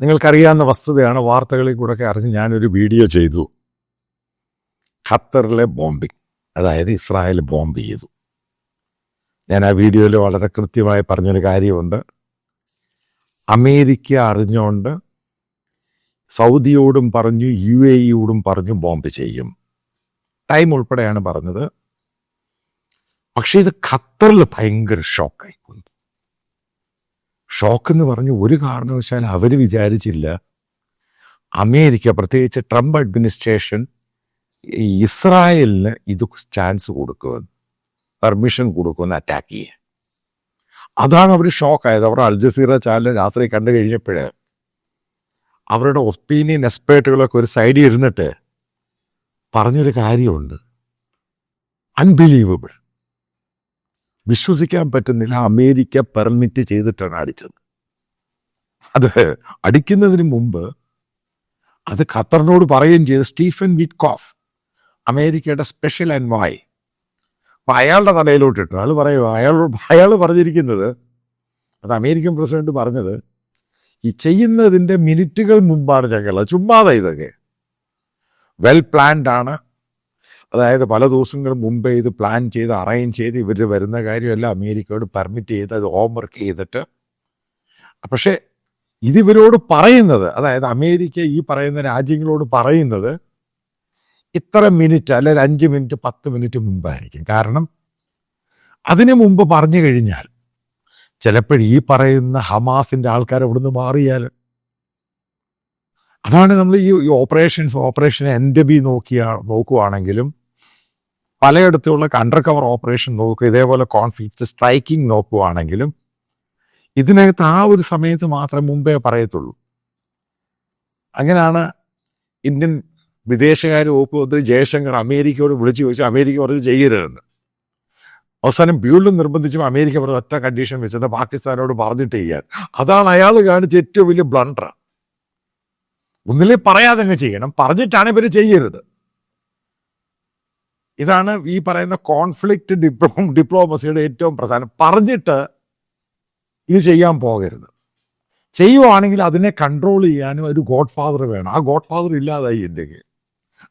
നിങ്ങൾക്കറിയാവുന്ന വസ്തുതയാണ് വാർത്തകളിൽ കൂടെയൊക്കെ അറിഞ്ഞ് ഞാനൊരു വീഡിയോ ചെയ്തു. ഖത്തറിലെ ബോംബിംഗ് അതായത് ഇസ്രായേൽ ബോംബ് ചെയ്തു. ഞാൻ ആ വീഡിയോയിൽ വളരെ കൃത്യമായി പറഞ്ഞൊരു കാര്യമുണ്ട്. അമേരിക്ക അറിഞ്ഞുകൊണ്ട് സൗദിയോടും പറഞ്ഞു യു എ ഇയോടും പറഞ്ഞു ബോംബ് ചെയ്യും. ടൈം ഉൾപ്പെടെയാണ് പറഞ്ഞത്. പക്ഷേ ഇത് ഖത്തറിൽ ഭയങ്കര ഷോക്കായി പോയി. ഷോക്ക് എന്ന് പറഞ്ഞ് ഒരു കാരണവശാൽ അവർ വിചാരിച്ചില്ല. അമേരിക്ക പ്രത്യേകിച്ച് ട്രംപ് അഡ്മിനിസ്ട്രേഷൻ ഇസ്രായേലിന് ഇത് ചാൻസ് കൊടുക്കുമെന്ന് പെർമിഷൻ കൊടുക്കുമെന്ന് അറ്റാക്ക് ചെയ്യാൻ. അതാണ് അവർ ഷോക്കായത്. അവർ അൽ ജസീറ ചാനൽ രാത്രി കണ്ടു കഴിഞ്ഞപ്പോഴേ അവരുടെ ഒപ്പീനിയൻ എക്സ്പേർട്ടുകളൊക്കെ ഒരു സൈഡിൽ ഇരുന്നിട്ട് പറഞ്ഞൊരു കാര്യമുണ്ട്. അൺബിലീവബിൾ. വിശ്വസിക്കാൻ പറ്റുന്നില്ല. അമേരിക്ക പെർമിറ്റ് ചെയ്തിട്ടാണ് അടിച്ചത്. അത് അടിക്കുന്നതിന് മുമ്പ് അത് ഖത്തറിനോട് പറയുകയും ചെയ്ത് സ്റ്റീഫൻ വിറ്റ്കോഫ് അമേരിക്കയുടെ സ്പെഷ്യൽ അൻവായ് അപ്പൊ അയാളുടെ തലയിലോട്ടിട്ടു അയാൾ പറയുക അയാൾ അയാൾ പറഞ്ഞിരിക്കുന്നത് അത് അമേരിക്കൻ പ്രസിഡന്റ് പറഞ്ഞത് ഈ ചെയ്യുന്നതിന്റെ മിനിറ്റുകൾ മുമ്പാണ് ഞങ്ങൾ. ചുമ്മാതെ ഇതൊക്കെ. വെൽ പ്ലാൻഡ് ആണ്. അതായത് പല ദിവസങ്ങൾ മുമ്പേ ഇത് പ്ലാൻ ചെയ്ത് അറേഞ്ച് ചെയ്ത് ഇവർ വരുന്ന കാര്യമല്ല അമേരിക്കയോട് പെർമിറ്റ് ചെയ്ത് അത് ഹോംവർക്ക് ചെയ്തിട്ട്. പക്ഷേ ഇതിവരോട് പറയുന്നത് അതായത് അമേരിക്ക ഈ പറയുന്ന രാജ്യങ്ങളോട് പറയുന്നത് ഇത്ര മിനിറ്റ് അല്ലെങ്കിൽ അഞ്ച് മിനിറ്റ് പത്ത് മിനിറ്റ് മുമ്പായിരിക്കും. കാരണം അതിനു മുമ്പ് പറഞ്ഞു കഴിഞ്ഞാൽ ചിലപ്പോൾ ഈ പറയുന്ന ഹമാസിന്റെ ആൾക്കാർ അവിടുന്ന് മാറിയാൽ അതാണ് നമ്മൾ ഈ ഓപ്പറേഷൻസ് ഓപ്പറേഷൻ എന്റെ ബി നോക്കിയാ നോക്കുവാണെങ്കിലും പലയിടത്തുള്ള അണ്ടർ കവർ ഓപ്പറേഷൻ നോക്കുക ഇതേപോലെ കോൺഫ്ലിക്റ്റ് സ്ട്രൈക്കിംഗ് നോക്കുകയാണെങ്കിലും ഇതിനകത്ത് ആ ഒരു സമയത്ത് മാത്രമേ മുമ്പേ പറയത്തുള്ളൂ. അങ്ങനെയാണ് ഇന്ത്യൻ വിദേശകാര്യ വകുപ്പ് മന്ത്രി ജയശങ്കർ അമേരിക്കയോട് വിളിച്ചു ചോദിച്ചു അമേരിക്ക പറഞ്ഞു ചെയ്യരുതെന്ന്. അവസാനം ബ്യൂളിൽ നിർബന്ധിച്ചപ്പോൾ അമേരിക്ക പറഞ്ഞ ഒറ്റ കണ്ടീഷൻ വെച്ചത് പാകിസ്ഥാനോട് പറഞ്ഞിട്ട് ചെയ്യാൻ അതാണ് അയാൾ കാണിച്ച ഏറ്റവും വലിയ ബ്ലണ്ടർ ഒന്നിലേ പറയാതെ ചെയ്യണം പറഞ്ഞിട്ടാണ് ഇവർ ചെയ്യരുത്. ഇതാണ് ഈ പറയുന്ന കോൺഫ്ലിക്റ്റ് ഡിപ്ലോ ഡിപ്ലോമസിയുടെ ഏറ്റവും പ്രധാനം. പറഞ്ഞിട്ട് ഇത് ചെയ്യാൻ പോകരുത്. ചെയ്യുവാണെങ്കിൽ അതിനെ കൺട്രോൾ ചെയ്യാനും ഒരു ഗോഡ് ഫാദർ വേണം. ആ ഗോഡ് ഫാദർ ഇല്ലാതായി ഇന്ത്യയ്ക്ക്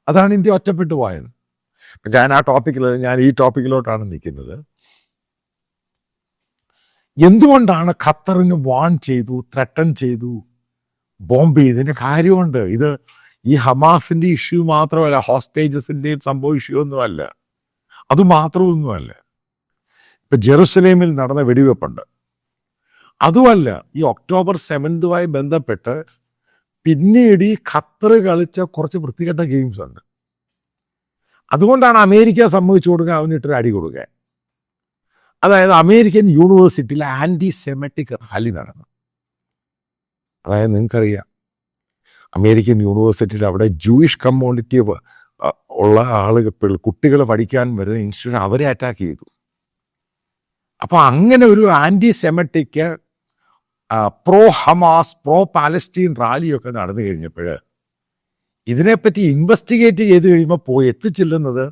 അതാണ് ഇന്ത്യ ഒറ്റപ്പെട്ടു പോയത്. ഞാൻ ആ ടോപ്പിക്കിൽ ഞാൻ ഈ ടോപ്പിക്കിലോട്ടാണ് നിൽക്കുന്നത്. എന്തുകൊണ്ടാണ് ഖത്തറിന് വാൺ ചെയ്തു ത്രട്ടൺ ചെയ്തു ബോംബ് ചെയ്തതിന് കാര്യമുണ്ട്? ഇത് ഈ ഹമാസിന്റെ ഇഷ്യൂ മാത്രമല്ല ഹോസ്റ്റേജസിന്റെയും സംഭവ ഇഷ്യൂ ഒന്നുമല്ല. അത് മാത്രമൊന്നുമല്ല. ഇപ്പൊ ജെറുസലേമിൽ നടന്ന വെടിവെപ്പുണ്ട്. അതുമല്ല ഈ ഒക്ടോബർ സെവൻതുമായി ബന്ധപ്പെട്ട് പിന്നീട് ഈ ഖത്തർ കളിച്ച കുറച്ച് വൃത്തികെട്ട ഗെയിംസ് ഉണ്ട്. അതുകൊണ്ടാണ് അമേരിക്ക സമ്മതിച്ചു കൊടുക്കുക അവനിട്ടൊരു അടി കൊടുക്കുക. അതായത് അമേരിക്കൻ യൂണിവേഴ്സിറ്റിയിൽ ആന്റി സെമറ്റിക് റാലി നടന്നു. അതായത് നിങ്ങൾക്കറിയാം അമേരിക്കൻ യൂണിവേഴ്സിറ്റിയിൽ അവിടെ ജൂയിഷ് കമ്മ്യൂണിറ്റി ഉള്ള ആളുകൾ കുട്ടികളെ പഠിക്കാൻ വരുന്ന ഇൻസ്റ്റിറ്റ്യൂഷൻ അവരെ അറ്റാക്ക് ചെയ്തു. അപ്പോൾ അങ്ങനെ ഒരു anti semitic pro Hamas pro Palestine റാലിയൊക്കെ നടന്നു കഴിഞ്ഞപ്പോൾ ഇതിനെപ്പറ്റി ഇൻവെസ്റ്റിഗേറ്റ് ചെയ്ത് കഴിയുമ്പോൾ പോയി എത്തിച്ചെല്ലുന്നത്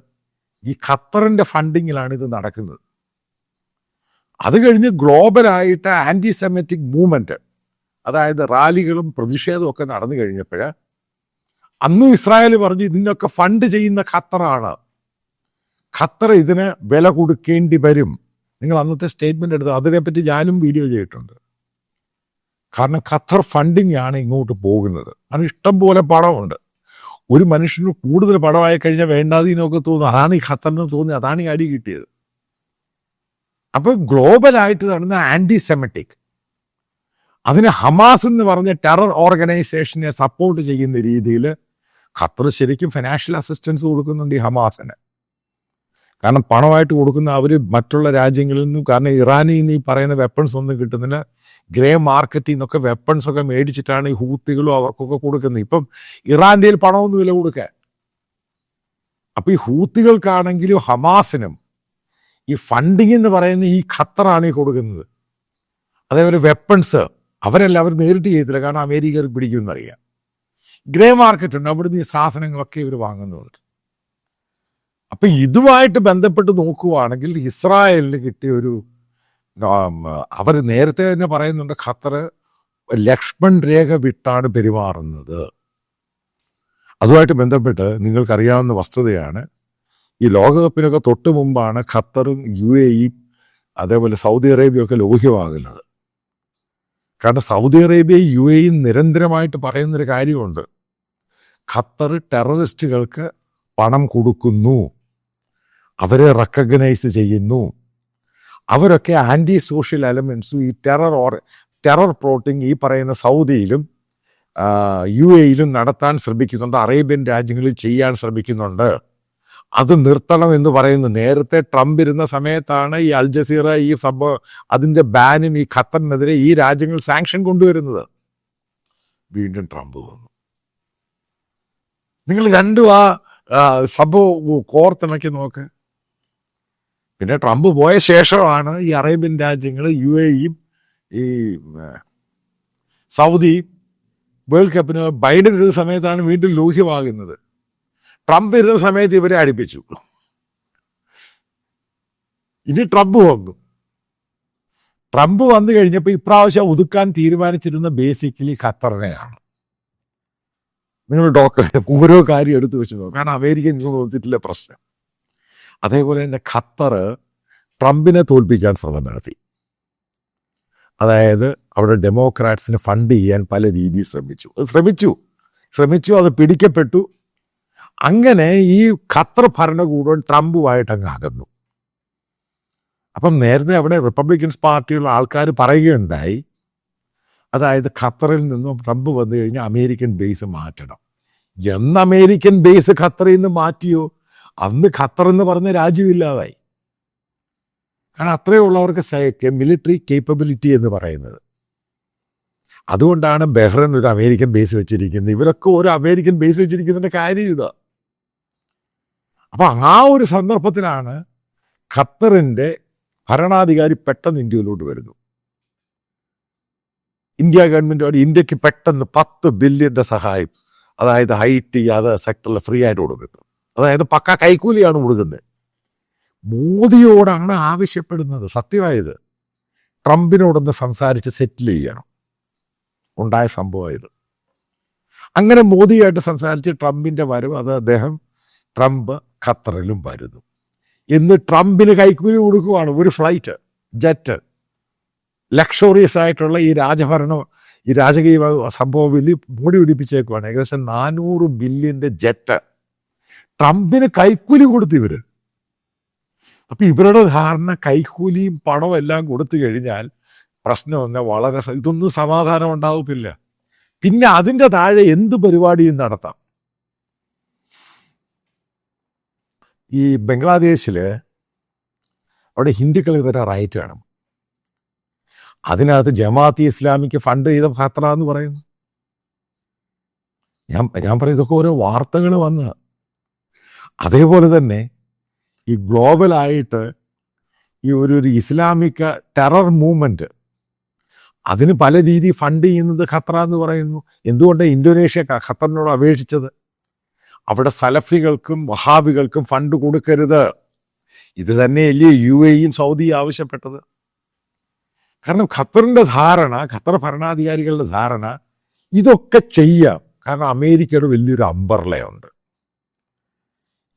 ഈ ഖത്തറിന്റെ ഫണ്ടിങ്ങിലാണ് ഇത് നടക്കുന്നത്. അത് കഴിഞ്ഞ് ഗ്ലോബലായിട്ട് ആന്റി സെമറ്റിക് മൂവ്മെന്റ് അതായത് റാലികളും പ്രതിഷേധവും ഒക്കെ നടന്നു കഴിഞ്ഞപ്പോൾ അന്നും ഇസ്രായേൽ പറഞ്ഞു ഇതിനൊക്കെ ഫണ്ട് ചെയ്യുന്ന ഖത്തറാണ്. ഖത്തർ ഇതിന് വില കൊടുക്കേണ്ടി വരും. നിങ്ങൾ അന്നത്തെ സ്റ്റേറ്റ്മെന്റ് എടുത്ത് അതിനെപ്പറ്റി ഞാനും വീഡിയോ ചെയ്തിട്ടുണ്ട്. കാരണം ഖത്തർ ഫണ്ടിങ് ആണ് ഇങ്ങോട്ട് പോകുന്നത്. കാരണം ഇഷ്ടം പോലെ പണമുണ്ട്. ഒരു മനുഷ്യന് കൂടുതൽ പണമായി കഴിഞ്ഞാൽ വേണ്ടാതീനൊക്കെ തോന്നും. അതാണ് ഈ ഖത്തറിന് തോന്നി അതാണ് ഈ അടി കിട്ടിയത്. അപ്പൊ ഗ്ലോബലായിട്ട് നടന്ന ആന്റി സെമറ്റിക് അതിന് ഹമാസ് എന്ന് പറഞ്ഞ ടെറർ ഓർഗനൈസേഷനെ സപ്പോർട്ട് ചെയ്യുന്ന രീതിയിൽ ഖത്തർ ശരിക്കും ഫിനാൻഷ്യൽ അസിസ്റ്റൻസ് കൊടുക്കുന്നുണ്ട് ഈ ഹമാസിന്. കാരണം പണമായിട്ട് കൊടുക്കുന്ന അവർ മറ്റുള്ള രാജ്യങ്ങളിൽ നിന്നും കാരണം ഇറാനിൽ നിന്ന് ഈ പറയുന്ന വെപ്പൺസ് ഒന്നും കിട്ടുന്നില്ല. ഗ്രേ മാർക്കറ്റിൽ നിന്നൊക്കെ വെപ്പൺസ് ഒക്കെ മേടിച്ചിട്ടാണ് ഈ ഹൂത്തികളും അവർക്കൊക്കെ കൊടുക്കുന്നത്. ഇപ്പം ഇറാന്റെ വില കൊടുക്കാൻ. അപ്പോൾ ഈ ഹൂത്തികൾക്കാണെങ്കിലും ഹമാസിനും ഈ ഫണ്ടിങ് എന്ന് പറയുന്ന ഈ ഖത്തറാണ് ഈ കൊടുക്കുന്നത്. അതേപോലെ വെപ്പൺസ് അവരല്ല അവർ നേരിട്ട് ചെയ്തില്ല കാരണം അമേരിക്ക പിടിക്കുമെന്നറിയാം ഗ്രേ മാർക്കറ്റ് ഉണ്ട്. അവിടുന്ന് ഈ സാധനങ്ങളൊക്കെ ഇവർ വാങ്ങുന്നുണ്ട്. അപ്പൊ ഇതുമായിട്ട് ബന്ധപ്പെട്ട് നോക്കുവാണെങ്കിൽ ഇസ്രായേലിന് കിട്ടിയ ഒരു അവർ നേരത്തെ തന്നെ പറയുന്നുണ്ട് ഖത്തർ ലക്ഷ്മൺ രേഖ വിട്ടാണ് പെരുമാറുന്നത്. അതുമായിട്ട് ബന്ധപ്പെട്ട് നിങ്ങൾക്കറിയാവുന്ന വസ്തുതയാണ് ഈ ലോകകപ്പിനൊക്കെ തൊട്ട് മുമ്പാണ് ഖത്തറും യു അതേപോലെ സൗദി അറേബ്യയൊക്കെ ലോഹ്യമാകുന്നത്. കാരണം സൗദി അറേബ്യ യു എയും നിരന്തരമായിട്ട് പറയുന്നൊരു കാര്യമുണ്ട്. ഖത്തർ ടെററിസ്റ്റുകൾക്ക് പണം കൊടുക്കുന്നു. അവരെ റെക്കഗ്നൈസ് ചെയ്യുന്നു. അവരൊക്കെ ആന്റി സോഷ്യൽ എലമെൻസും ഈ ടെറർ ഓർ ടെറർ പ്ലോട്ടിങ് ഈ പറയുന്ന സൗദിയിലും യു എയിലും നടത്താൻ ശ്രമിക്കുന്നുണ്ട്. അറേബ്യൻ രാജ്യങ്ങളിൽ ചെയ്യാൻ ശ്രമിക്കുന്നുണ്ട്. അത് നിർത്തണം എന്ന് പറയുന്നു. നേരത്തെ ട്രംപ് ഇരുന്ന സമയത്താണ് ഈ അൽ ജസീറ ഈ സംഭവം അതിന്റെ ബാനും ഈ ഖത്തറിനെതിരെ ഈ രാജ്യങ്ങൾ സാങ്ഷൻ കൊണ്ടുവരുന്നത്. വീണ്ടും ട്രംപ് വന്നു. നിങ്ങൾ രണ്ടും ആ സംഭവം കോർത്തിണക്കി നോക്ക്. പിന്നെ ട്രംപ് പോയ ശേഷമാണ് ഈ അറേബ്യൻ രാജ്യങ്ങൾ യു എയും ഈ സൗദിയും വേൾഡ് കപ്പിന് ബൈഡൻ ഒരു സമയത്താണ് വീണ്ടും ലൂഹ്യമാകുന്നത്. ട്രംപ് ഇരുന്ന സമയത്ത് ഇവരെ അടുപ്പിച്ചു. ഇനി ട്രംപ് വന്നു. ട്രംപ് വന്നു കഴിഞ്ഞപ്പോൾ ഇപ്രാവശ്യം ഒതുക്കാൻ തീരുമാനിച്ചിരുന്ന ബേസിക്കലി ഖത്തറിനെയാണ്. നിങ്ങൾ ഡോക്ടർ ഓരോ കാര്യം എടുത്തു വെച്ച് നോക്കും. കാരണം അമേരിക്കൻ യൂണിവേഴ്സിറ്റിയിലെ പ്രശ്നം. അതേപോലെ തന്നെ ഖത്തർ ട്രംപിനെ തോൽപ്പിക്കാൻ ശ്രമം നടത്തി. അതായത് അവിടെ ഡെമോക്രാറ്റ്സിന് ഫണ്ട് ചെയ്യാൻ പല രീതിയിൽ ശ്രമിച്ചു. ശ്രമിച്ചു. ശ്രമിച്ചു അത് പിടിക്കപ്പെട്ടു. അങ്ങനെ ഈ ഖത്തർ ഭരണകൂടം ട്രംപുമായിട്ട് അങ്ങ് അകന്നു. അപ്പം നേരത്തെ അവിടെ റിപ്പബ്ലിക്കൻസ് പാർട്ടിയുള്ള ആൾക്കാർ പറയുകയുണ്ടായി അതായത് ഖത്തറിൽ നിന്നും ട്രംപ് വന്നു കഴിഞ്ഞാൽ അമേരിക്കൻ ബേസ് മാറ്റണം. എന്ന് അമേരിക്കൻ ബേസ് ഖത്തറിൽ നിന്ന് മാറ്റിയോ? അന്ന് ഖത്തർ എന്ന് പറഞ്ഞ രാജ്യമില്ലാതായി. കാരണം അത്രയേ ഉള്ളവർക്ക് മിലിറ്ററി കേപ്പബിലിറ്റി എന്ന് പറയുന്നത്. അതുകൊണ്ടാണ് ബെഹ്റൻ ഒരു അമേരിക്കൻ ബേസ് വെച്ചിരിക്കുന്നത്. ഇവരൊക്കെ ഒരു അമേരിക്കൻ ബേസ് വെച്ചിരിക്കുന്നതിന്റെ കാര്യം ഇതാ. അപ്പൊ ആ ഒരു സന്ദർഭത്തിലാണ് ഖത്തറിന്റെ ഭരണാധികാരി പെട്ടെന്ന് ഇന്ത്യയിലോട്ട് വരുന്നു. ഇന്ത്യ ഗവൺമെന്റോട് ഇന്ത്യയ്ക്ക് പെട്ടെന്ന് പത്ത് ബില്യന്റെ സഹായം അതായത് ഹൈ ടി അത് സെക്ടറിൽ ഫ്രീ ആയിട്ട് കൊടുക്കുന്നു. അതായത് പക്ക കൈക്കൂലിയാണ് കൊടുക്കുന്നത് മോദിയോടാണ് ആവശ്യപ്പെടുന്നത്. സത്യമായത്? ട്രംപിനോടൊന്ന് സംസാരിച്ച് സെറ്റിൽ ചെയ്യണം. ഉണ്ടായ സംഭവമായത്. അങ്ങനെ മോദിയായിട്ട് സംസാരിച്ച് ട്രംപിന്റെ വരവ് അത് അദ്ദേഹം ട്രംപ് ഖത്തറിലും വരുന്നു. ഇന്ന് ട്രംപിന് കൈക്കൂലി കൊടുക്കുവാണ് ഒരു ഫ്ലൈറ്റ് ജെറ്റ്. ലക്ഷറിയസ് ആയിട്ടുള്ള ഈ രാജഭരണം ഈ രാജകീയ സംഭവം വലിയ മൂടി പിടിപ്പിച്ചേക്കുവാണ്. ഏകദേശം നാനൂറ് ബില്യന്റെ ജെറ്റ്. ട്രംപിന് കൈക്കൂലി കൊടുത്തു ഇവർ അപ്പം ഇവരുടെ ധാരണ കൈക്കൂലിയും പണവും എല്ലാം കൊടുത്തു കഴിഞ്ഞാൽ പ്രശ്നമൊന്നും വളരെ ഇതൊന്നും സമാധാനം ഉണ്ടാവത്തില്ല. പിന്നെ അതിന്റെ താഴെ എന്ത് പരിപാടിയും നടത്താം? ഈ ബംഗ്ലാദേശിൽ അവിടെ ഹിന്ദുക്കൾ ഇതൊരു റൈറ്റ് വേണം. അതിനകത്ത് ജമാഅത്ത് ഇസ്ലാമിക്ക് ഫണ്ട് ചെയ്ത ഖത്ര എന്ന് പറയുന്നു. ഞാൻ ഞാൻ പറയും ഇതൊക്കെ ഓരോ വാർത്തകൾ വന്ന. അതേപോലെ തന്നെ ഈ ഗ്ലോബലായിട്ട് ഈ ഒരു ഒരു ഇസ്ലാമിക ടെറർ മൂവ്മെന്റ് അതിന് പല രീതി ഫണ്ട് ചെയ്യുന്നത് ഖത്ര എന്ന് പറയുന്നു. എന്തുകൊണ്ട് ഇന്തോനേഷ്യ ഖത്തറിനോട് അപേക്ഷിച്ചത്? അവിടെ സലഫികൾക്കും വഹാബികൾക്കും ഫണ്ട് കൊടുക്കരുത്. ഇത് തന്നെയല്ലേ യു എയും സൗദിയും ആവശ്യപ്പെട്ടത്. കാരണം ഖത്തറിന്റെ ധാരണ ഖത്തർ ഭരണാധികാരികളുടെ ധാരണ ഇതൊക്കെ ചെയ്യാം. കാരണം അമേരിക്കയുടെ വലിയൊരു അമ്പർലയുണ്ട്.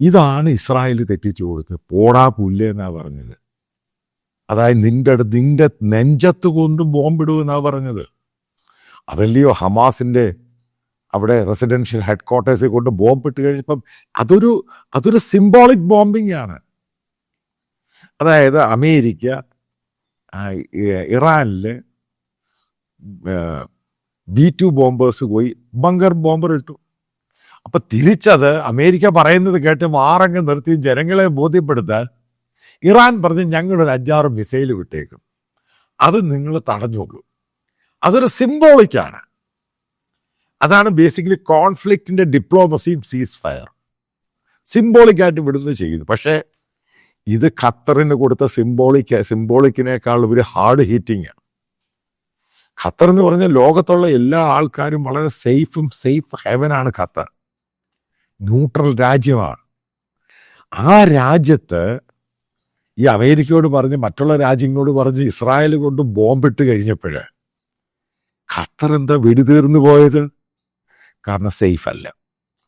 ഇതാണ് ഇസ്രായേൽ തെറ്റിച്ചു കൊടുത്തത് പോടാ പുല്ല് എന്നാ പറഞ്ഞത്. അതായത് നിന്റെ നിന്റെ നെഞ്ചത്ത് കൊണ്ടും ബോംബിടൂ എന്നാ പറഞ്ഞത്. അതല്ലയോ ഹമാസിന്റെ അവിടെ റെസിഡൻഷ്യൽ ഹെഡ് ക്വാർട്ടേഴ്സിൽ കൊണ്ട് ബോംബ് ഇട്ട് കഴിഞ്ഞപ്പം അതൊരു അതൊരു സിംബോളിക് ബോംബിംഗ് ആണ്. അതായത് അമേരിക്ക ഇറാനിൽ ബി ടു ബോംബേഴ്സ് പോയി ബങ്കർ ബോംബർ ഇട്ടു. അപ്പൊ തിരിച്ചത് അമേരിക്ക പറയുന്നത് കേട്ട് മാറങ്ങ് നിർത്തി ജനങ്ങളെ ബോധ്യപ്പെടുത്താൻ ഇറാൻ പറഞ്ഞ് ഞങ്ങളൊരു അഞ്ചാറ് മിസൈൽ വിട്ടേക്കും. അത് നിങ്ങൾ തടഞ്ഞോളൂ. അതൊരു സിംബോളിക്കാണ് അതാണ് ബേസിക്കലി കോൺഫ്ലിക്റ്റിന്റെ ഡിപ്ലോമസിയും സീസ് ഫയർ സിംബോളിക്കായിട്ട് വിടുന്നത് ചെയ്യുന്നു പക്ഷേ ഇത് ഖത്തറിന് കൊടുത്ത സിംബോളിക്ക സിംബോളിക്കിനേക്കാൾ ഒരു ഹാർഡ് ഹീറ്റിംഗ് ആണ്. ഖത്തർ എന്ന് പറഞ്ഞാൽ ലോകത്തുള്ള എല്ലാ ആൾക്കാരും വളരെ സേഫും സേഫ് ഹെവനാണ് ഖത്തർ. ന്യൂട്രൽ രാജ്യമാണ്. ആ രാജ്യത്ത് ഈ അമേരിക്കയോട് പറഞ്ഞ് മറ്റുള്ള രാജ്യങ്ങളോട് പറഞ്ഞ് ഇസ്രായേൽ കൊണ്ട് ബോംബിട്ട് കഴിഞ്ഞപ്പോൾ ഖത്തർ എന്താ വെടിതീർന്നു പോയത്? കാരണം സേഫ് അല്ല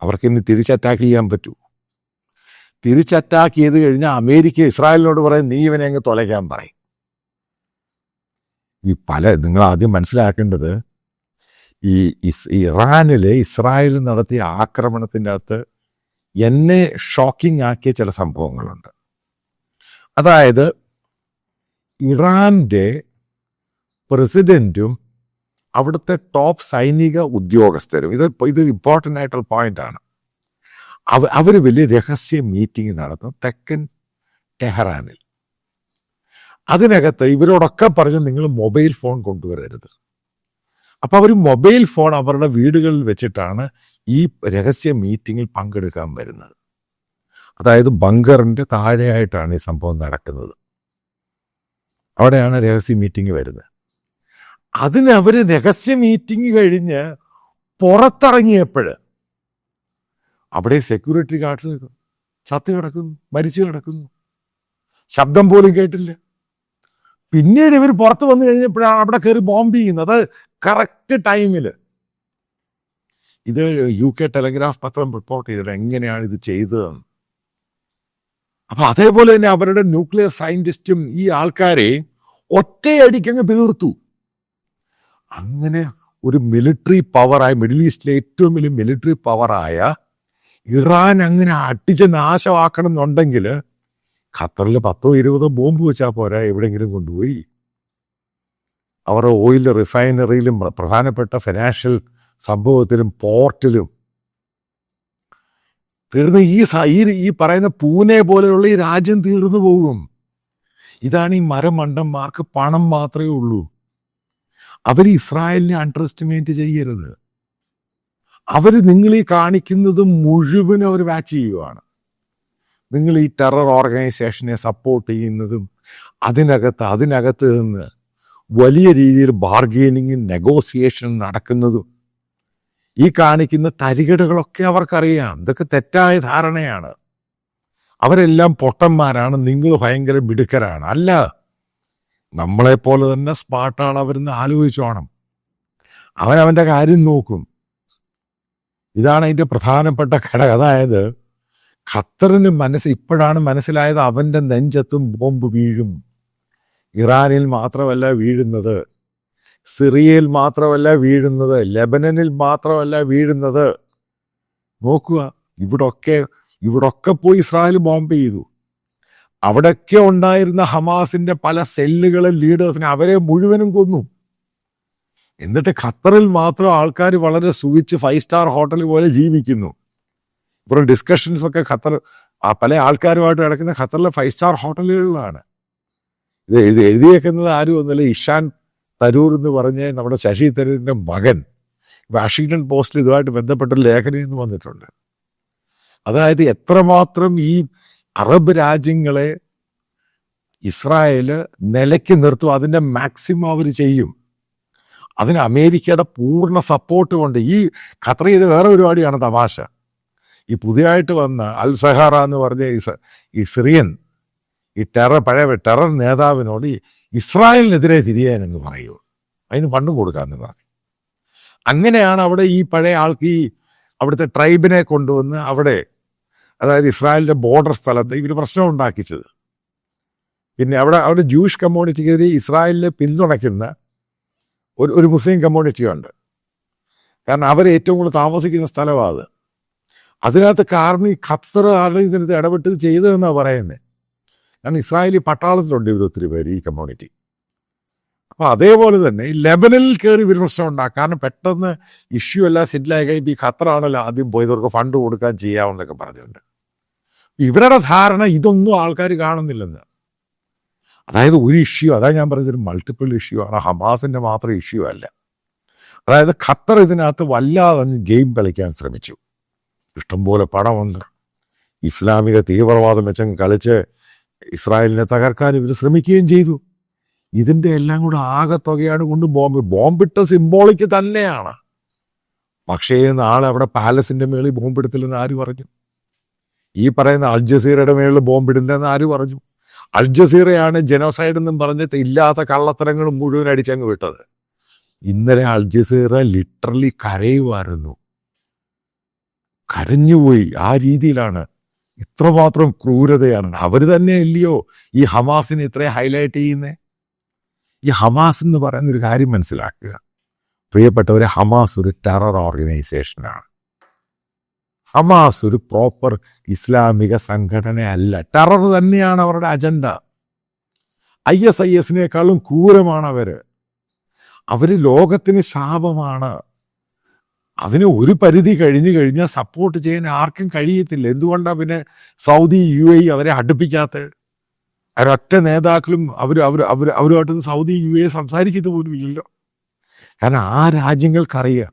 അവർക്ക് ഇനി തിരിച്ച് അറ്റാക്ക് ചെയ്യാൻ പറ്റൂ. തിരിച്ച് അറ്റാക്ക് ചെയ്ത് കഴിഞ്ഞാൽ അമേരിക്ക ഇസ്രായേലിനോട് പറയും നീ ഇവനെ അങ്ങ് തുലയ്ക്കാൻ പറയും. ഈ പല നിങ്ങൾ ആദ്യം മനസ്സിലാക്കേണ്ടത് ഈ ഇസ് ഇറാനിലെ ഇസ്രായേൽ നടത്തിയ ആക്രമണത്തിന്റെ അകത്ത് എന്നെ ഷോക്കിംഗ് ആക്കിയ ചില സംഭവങ്ങളുണ്ട്. അതായത് ഇറാന്റെ പ്രസിഡന്റും അവിടുത്തെ ടോപ്പ് സൈനിക ഉദ്യോഗസ്ഥരും ഇത് ഇത് ഇമ്പോർട്ടന്റ് ആയിട്ടുള്ള പോയിന്റാണ് അവ അവർ വലിയ രഹസ്യ മീറ്റിംഗ് നടത്തും തെക്കൻ ടെഹ്റാനിൽ. അതിനകത്ത് ഇവരോടൊക്കെ പറഞ്ഞു നിങ്ങൾ മൊബൈൽ ഫോൺ കൊണ്ടുവരരുത്. അപ്പോൾ അവർ മൊബൈൽ ഫോൺ അവരുടെ വീടുകളിൽ വെച്ചിട്ടാണ് ഈ രഹസ്യ മീറ്റിങ്ങിൽ പങ്കെടുക്കാൻ വരുന്നത്. അതായത് ബങ്കറിന്റെ താഴെയായിട്ടാണ് ഈ സംഭവം നടക്കുന്നത്. അവിടെയാണ് രഹസ്യ മീറ്റിംഗ് വരുന്നത്. അതിന് അവർ രഹസ്യ മീറ്റിംഗ് കഴിഞ്ഞ് പുറത്തിറങ്ങിയപ്പോൾ അവിടെ സെക്യൂരിറ്റി ഗാർഡ്സ് ചത്ത് കിടക്കുന്നു മരിച്ചു കിടക്കുന്നു. ശബ്ദം പോലും കേട്ടില്ല. പിന്നീട് ഇവർ പുറത്ത് വന്നു കഴിഞ്ഞപ്പോഴാണ് അവിടെ കയറി ബോംബ് ചെയ്യുന്നത്. അത് കറക്റ്റ് ടൈമിൽ ഇത് യു കെ ടെലഗ്രാഫ് പത്രം റിപ്പോർട്ട് ചെയ്തത് എങ്ങനെയാണ് ഇത് ചെയ്തതെന്ന്. അപ്പൊ അതേപോലെ തന്നെ അവരുടെ ന്യൂക്ലിയർ സയന്റിസ്റ്റും ഈ ആൾക്കാരെ ഒറ്റയടിക്കങ്ങ് തീർത്തു. അങ്ങനെ ഒരു മിലിറ്ററി പവറായ മിഡിൽ ഈസ്റ്റിലെ ഏറ്റവും വലിയ മിലിറ്ററി പവറായ ഇറാൻ അങ്ങനെ അടിച്ച് നാശമാക്കണം എന്നുണ്ടെങ്കിൽ ഖത്തറിൽ പത്തോ ഇരുപതോ ബോംബ് വെച്ചാൽ പോരാ എവിടെയെങ്കിലും കൊണ്ടുപോയി. അവരുടെ ഓയിൽ റിഫൈനറിയിലും പ്രധാനപ്പെട്ട ഫിനാൻഷ്യൽ സംഭവത്തിലും പോർട്ടിലും. തീർന്ന് ഈ ഈ പറയുന്ന പൂനെ പോലെയുള്ള ഈ രാജ്യം തീർന്നു പോകും. ഇതാണ് ഈ മരമണ്ടന്മാർക്ക് പണം മാത്രമേ ഉള്ളൂ. അവർ ഇസ്രായേലിനെ അണ്ടർ എസ്റ്റിമേറ്റ് ചെയ്യരുത്. അവർ നിങ്ങൾ ഈ കാണിക്കുന്നത് മുഴുവനും അവർ വാച്ച് ചെയ്യുവാണ്. നിങ്ങൾ ഈ ടെറർ ഓർഗനൈസേഷനെ സപ്പോർട്ട് ചെയ്യുന്നതും അതിനകത്ത് അതിനകത്ത് നിന്ന് വലിയ രീതിയിൽ ബാർഗെയിനിങ്ങും നെഗോസിയേഷൻ നടക്കുന്നതും ഈ കാണിക്കുന്ന തരികടകളൊക്കെ അവർക്കറിയാം. ഇതൊക്കെ തെറ്റായ ധാരണയാണ്. അവരെല്ലാം പൊട്ടന്മാരാണ്. നിങ്ങൾ ഭയങ്കര മിടുക്കരാണ്. അല്ല നമ്മളെപ്പോലെ തന്നെ സ്മാർട്ടാണ് അവരെന്ന് ആലോചിച്ചോണം അവൻ അവന്റെ കാര്യം നോക്കും. ഇതാണ് അതിന്റെ പ്രധാനപ്പെട്ട ഘടകം. അതായത് ഖത്തറിന് മനസ്സ് ഇപ്പോഴാണ് മനസ്സിലായത് അവന്റെ നെഞ്ചത്തും ബോംബ് വീഴും. ഇറാനിൽ മാത്രമല്ല വീഴുന്നത്. സിറിയയിൽ മാത്രമല്ല വീഴുന്നത്. ലെബനനിൽ മാത്രമല്ല വീഴുന്നത്. നോക്കുക. ഇവിടൊക്കെ ഇവിടൊക്കെ പോയി ഇസ്രായേൽ ബോംബ് ചെയ്തു. അവിടെയൊക്കെ ഉണ്ടായിരുന്ന ഹമാസിന്റെ പല സെല്ലുകളെ ലീഡേഴ്സിനെ അവരെ മുഴുവനും കൊന്നു. എന്നിട്ട് ഖത്തറിൽ മാത്രം ആൾക്കാർ വളരെ സുഖിച്ച് ഫൈവ് സ്റ്റാർ ഹോട്ടൽ പോലെ ജീവിക്കുന്നു. ഇപ്പോൾ ഡിസ്കഷൻസ് ഒക്കെ ഖത്തർ ആ പല ആൾക്കാരുമായിട്ട് കിടക്കുന്ന ഖത്തറിലെ ഫൈവ് സ്റ്റാർ ഹോട്ടലുകളിലാണ്. ഇത് ഇത് എഴുതിയേക്കുന്നത് ആരും ഒന്നുമില്ല. ഇഷാൻ തരൂർ എന്ന് പറഞ്ഞ് നമ്മുടെ ശശി തരൂരിന്റെ മകൻ വാഷിങ്ടൺ പോസ്റ്റിൽ ഇതുമായിട്ട് ബന്ധപ്പെട്ട ലേഖനം എന്ന് വന്നിട്ടുണ്ട്. അതായത് എത്രമാത്രം ഈ അറബ് രാജ്യങ്ങളെ ഇസ്രായേൽ നിലയ്ക്ക് നിർത്തും. അതിന്റെ മാക്സിമം അവർ ചെയ്യും. അതിന് അമേരിക്കയുടെ പൂർണ സപ്പോർട്ട് കൊണ്ട് ഈ ഖത്തർ ഇത് വേറെ പരിപാടിയാണ് തമാശ. ഈ പുതിയതായിട്ട് വന്ന അൽ സഹാറ എന്ന് പറഞ്ഞ ഈ സിറിയൻ ഈ ടെറർ പഴയ ടെറർ നേതാവിനോട് ഈ ഇസ്രായേലിനെതിരെ തിരിയാനെന്ന് പറയൂ. അതിന് ഫണ്ടും കൊടുക്കാമെന്ന് പറഞ്ഞു. അങ്ങനെയാണ് അവിടെ ഈ പഴയ ആൾക്ക് ഈ അവിടുത്തെ ട്രൈബിനെ കൊണ്ടുവന്ന് അവിടെ അതായത് ഇസ്രായേലിന്റെ ബോർഡർ സ്ഥലത്ത് ഇവർ പ്രശ്നം ഉണ്ടാക്കിച്ചത്. പിന്നെ അവിടെ അവിടെ ജൂയിഷ് കമ്മ്യൂണിറ്റിക്കെതിരെ ഇസ്രായേലിനെ പിന്തുണയ്ക്കുന്ന ഒരു ഒരു മുസ്ലിം കമ്മ്യൂണിറ്റിയുണ്ട് കാരണം അവർ ഏറ്റവും കൂടുതൽ താമസിക്കുന്ന സ്ഥലമാണ് അത്. അതിനകത്ത് കാരണം ഈ ഖത്തർ ആരുടെ ഇതിനകത്ത് ഇടപെട്ട് ചെയ്തതെന്നാണ് പറയുന്നത് കാരണം ഇസ്രായേലി പട്ടാളത്തിലുണ്ട് ഇവർ ഒത്തിരി പേര് ഈ കമ്മ്യൂണിറ്റി അപ്പോൾ അതേപോലെ തന്നെ ലെബനിൽ കയറി വിമർശനം പ്രശ്നം ഉണ്ടാകും കാരണം പെട്ടെന്ന് ഇഷ്യൂ എല്ലാം സെറ്റിലായി കഴിയുമ്പോൾ ഈ ഖത്തറാണല്ലോ ആദ്യം പോയി ഇവർക്ക് ഫണ്ട് കൊടുക്കാൻ ചെയ്യാമെന്നൊക്കെ പറഞ്ഞുകൊണ്ട്. ഇവരുടെ ധാരണ ഇതൊന്നും ആൾക്കാർ കാണുന്നില്ലെന്ന്. അതായത് ഒരു ഇഷ്യൂ അതാ ഞാൻ പറഞ്ഞത് ഒരു മൾട്ടിപ്പിൾ ഇഷ്യൂ ആണ്. ഹമാസിന്റെ മാത്രം ഇഷ്യൂ അല്ല. അതായത് ഖത്തർ ഇതിനകത്ത് വല്ലാതെ ഗെയിം കളിക്കാൻ ശ്രമിച്ചു. ഇഷ്ടംപോലെ പണമുണ്ട്. ഇസ്ലാമിക തീവ്രവാദം വെച്ചങ്ങ് കളിച്ച് ഇസ്രായേലിനെ തകർക്കാൻ ഇവർ ശ്രമിക്കുകയും ചെയ്തു. ഇതിന്റെ എല്ലാം കൂടെ ആകെ തുകയാണ് കൊണ്ട് ബോംബ്. ബോംബിട്ട സിംബോളിക്ക് തന്നെയാണ്. പക്ഷേ നാളെ അവിടെ പാലസിന്റെ മേളിൽ ബോംബിടത്തില്ലെന്ന് ആര് പറഞ്ഞു? ഈ പറയുന്ന അൽ ജസീറയുടെ മേളിൽ ബോംബിടുന്നതെന്ന് ആര് പറഞ്ഞു? അൽ ജസീറയാണ് ജനോസൈഡ് എന്നും പറഞ്ഞിട്ട് ഇല്ലാത്ത കള്ളത്തരങ്ങൾ മുഴുവൻ അടിച്ചങ്ങ് വിട്ടത്. ഇന്നലെ അൽ ജസീറ ലിറ്ററലി കരയുമായിരുന്നു കരഞ്ഞുപോയി. ആ രീതിയിലാണ് ഇത്രമാത്രം ക്രൂരതയാണ്. അവർ തന്നെ ഇല്ലയോ ഈ ഹമാസിനെ ഇത്രയും ഹൈലൈറ്റ് ചെയ്യുന്നേ? ഈ ഹമാസ് എന്ന് പറയുന്ന ഒരു കാര്യം മനസ്സിലാക്കുക. പ്രിയപ്പെട്ടവരെ ഹമാസ് ഒരു ടെറർ ഓർഗനൈസേഷനാണ്. ഹമാസ് ഒരു പ്രോപ്പർ ഇസ്ലാമിക സംഘടനയല്ല. ടെറർ തന്നെയാണ് അവരുടെ അജണ്ട. ഐ എസ് ഐ എസിനേക്കാളും ക്രൂരമാണ് അവർ അവർ ലോകത്തിന് ശാപമാണ്. അതിന് ഒരു പരിധി കഴിഞ്ഞു കഴിഞ്ഞാൽ സപ്പോർട്ട് ചെയ്യാൻ ആർക്കും കഴിയത്തില്ല. എന്തുകൊണ്ടാണ് പിന്നെ സൗദി യു എ അവരെ അടുപ്പിക്കാത്ത അവരൊറ്റ നേതാക്കളും അവർ അവർ അവർ അവരുമായിട്ട് സൗദി യു എ സംസാരിക്കുന്നത് പോലും ഇല്ലല്ലോ. കാരണം ആ രാജ്യങ്ങൾക്കറിയാം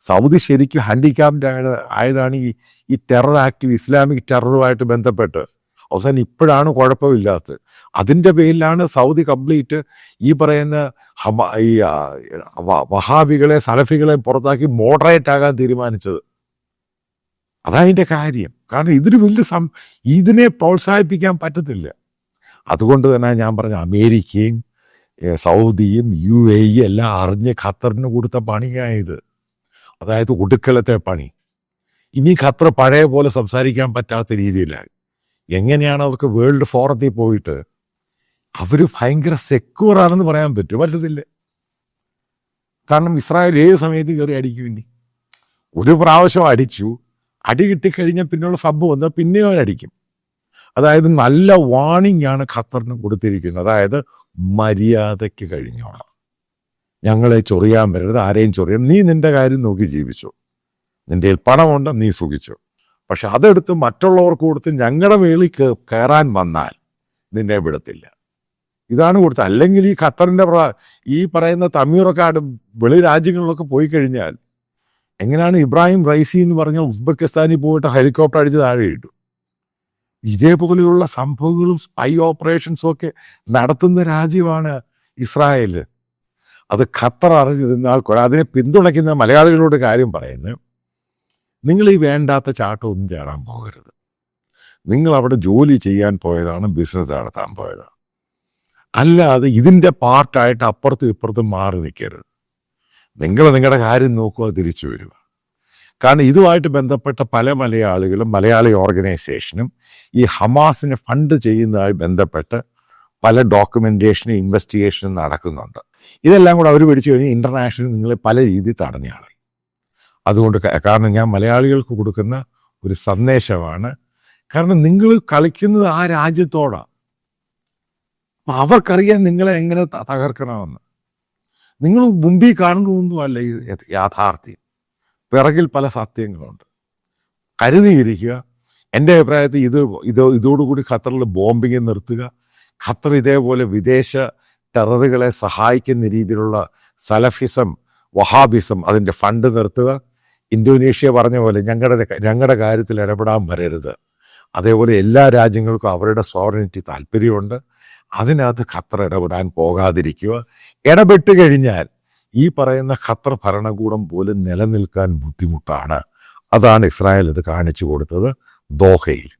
സൗദി ശരിക്കും ഹാൻഡിക്യാപ്ഡ് ആയതാണ് ഈ ഈ ടെറർ ആക്റ്റ് ഇസ്ലാമിക് ടെററുമായിട്ട് ബന്ധപ്പെട്ട്. അവസാനം ഇപ്പോഴാണ് കുഴപ്പമില്ലാത്തത്. അതിന്റെ പേരിലാണ് സൗദി കംപ്ലീറ്റ് ഈ പറയുന്ന ഹമ ഈ വഹാബികളെ സലഫികളെ പുറത്താക്കി മോഡറേറ്റ് ആകാൻ തീരുമാനിച്ചത്. അതതിന്റെ കാര്യം. കാരണം ഇതൊരു വലിയ സം ഇതിനെ പ്രോത്സാഹിപ്പിക്കാൻ പറ്റത്തില്ല. അതുകൊണ്ട് തന്നെ ഞാൻ പറഞ്ഞ അമേരിക്കയും സൗദിയും യു എ എല്ലാം അറിഞ്ഞ് ഖത്തറിന് കൊടുത്ത പണിയായത് അതായത് ഒടുക്കലത്തെ പണി. ഇനി ഖത്തർ പഴയ പോലെ സംസാരിക്കാൻ പറ്റാത്ത രീതിയിലായി എങ്ങനെയാണ് അവർക്ക് വേൾഡ് ഫോറത്തിൽ പോയിട്ട് അവർ ഭയങ്കര സെക്യൂർ ആണെന്ന് പറയാൻ പറ്റും. പറ്റത്തില്ല. കാരണം ഇസ്രായേൽ ഏത് സമയത്ത് കയറി അടിക്കും ഇനി? ഒരു പ്രാവശ്യം അടിച്ചു. അടി കിട്ടിക്കഴിഞ്ഞാൽ പിന്നെയുള്ള സംഭവം വന്നാൽ പിന്നെയും അവരടിക്കും. അതായത് നല്ല വാണിംഗ് ആണ് ഖത്തറിന് കൊടുത്തിരിക്കുന്നത്. അതായത് മര്യാദയ്ക്ക് കഴിഞ്ഞോണം ഞങ്ങളെ ചൊറിയാൻ വരരുത് ആരെയും ചൊറിയാൻ നീ നിന്റെ കാര്യം നോക്കി ജീവിച്ചു. നിന്റെ പണമുണ്ട് നീ സുഖിച്ചു. പക്ഷെ അതെടുത്ത് മറ്റുള്ളവർക്ക് കൊടുത്ത് ഞങ്ങളുടെ മേളിൽ കയറാൻ വന്നാൽ നിന്നെ വിടത്തില്ല. ഇതാണ് കൊടുത്തത് അല്ലെങ്കിൽ ഈ ഖത്തറിന്റെ പ്ര- ഈ പറയുന്ന തമീറക്കാട് വെളി രാജ്യങ്ങളിലൊക്കെ പോയി കഴിഞ്ഞാൽ എങ്ങനെയാണ് ഇബ്രാഹിം റൈസി എന്ന് പറഞ്ഞ ഉസ്ബെക്കിസ്ഥാനിൽ പോയിട്ട് ഹെലികോപ്റ്റർ അടിച്ച് താഴെ ഇട്ടു. ഇതേപോലെയുള്ള സംഭവങ്ങളും സ്പൈ ഓപ്പറേഷൻസും ഒക്കെ നടത്തുന്ന രാജ്യമാണ് ഇസ്രായേൽ അത് ഖത്തർ അറിഞ്ഞിരുന്നാൽ കുറെ അതിനെ പിന്തുണയ്ക്കുന്ന മലയാളികളോട് കാര്യം പറയുന്നത് നിങ്ങൾ ഈ വേണ്ടാത്ത ചാട്ടമൊന്നും ചാടാൻ പോകരുത്. നിങ്ങൾ അവിടെ ജോലി ചെയ്യാൻ പോയതാണ് ബിസിനസ് നടത്താൻ പോയതാണ്. അല്ലാതെ ഇതിന്റെ പാർട്ടായിട്ട് അപ്പുറത്തും ഇപ്പുറത്തും മാറി നിൽക്കരുത്. നിങ്ങൾ നിങ്ങളുടെ കാര്യം നോക്കുക തിരിച്ചു വരിക. കാരണം ഇതുമായിട്ട് ബന്ധപ്പെട്ട പല മലയാളികളും മലയാളി ഓർഗനൈസേഷനും ഈ ഹമാസിനെ ഫണ്ട് ചെയ്യുന്നതായി ബന്ധപ്പെട്ട് പല ഡോക്യുമെന്റേഷനും ഇൻവെസ്റ്റിഗേഷനും നടക്കുന്നുണ്ട്. ഇതെല്ലാം കൂടെ അവർ പിടിച്ചു കഴിഞ്ഞാൽ ഇന്റർനാഷണൽ നിങ്ങളെ പല രീതിയിൽ തടഞ്ഞാണ് അതുകൊണ്ട് കാരണം ഞാൻ മലയാളികൾക്ക് കൊടുക്കുന്ന ഒരു സന്ദേശമാണ്. കാരണം നിങ്ങൾ കളിക്കുന്നത് ആ രാജ്യത്തോടാണ് അവർക്കറിയാം നിങ്ങളെ എങ്ങനെ തകർക്കണമെന്ന്. നിങ്ങൾ മുമ്പിൽ കാണുന്നതൊന്നുമല്ല ഈ യാഥാർത്ഥ്യം പിറകിൽ പല സത്യങ്ങളുണ്ട്. കരുതിയിരിക്കുക എന്റെ അഭിപ്രായത്തിൽ ഇത് ഇത് ഇതോടുകൂടി ഖത്തറിൽ ബോംബിങ് നിർത്തുക ഖത്തർ ഇതേപോലെ വിദേശ ടെററുകളെ സഹായിക്കുന്ന രീതിയിലുള്ള സലഫിസം വഹാബിസം അതിന്റെ ഫണ്ട് നിർത്തുക. ഇന്തോനേഷ്യ പറഞ്ഞ പോലെ ഞങ്ങളുടെ ഞങ്ങളുടെ കാര്യത്തിൽ ഇടപെടാൻ വരരുത്. അതേപോലെ എല്ലാ രാജ്യങ്ങൾക്കും അവരുടെ സോവറിനിറ്റി താല്പര്യമുണ്ട്. അതിനകത്ത് ഖത്തർ ഇടപെടാൻ പോകാതിരിക്കുക. ഇടപെട്ട് കഴിഞ്ഞാൽ ഈ പറയുന്ന ഖത്തർ ഭരണകൂടം പോലും നിലനിൽക്കാൻ ബുദ്ധിമുട്ടാണ്. അതാണ് ഇസ്രായേൽ ഇത് കാണിച്ചു കൊടുത്തത് ദോഹയിൽ.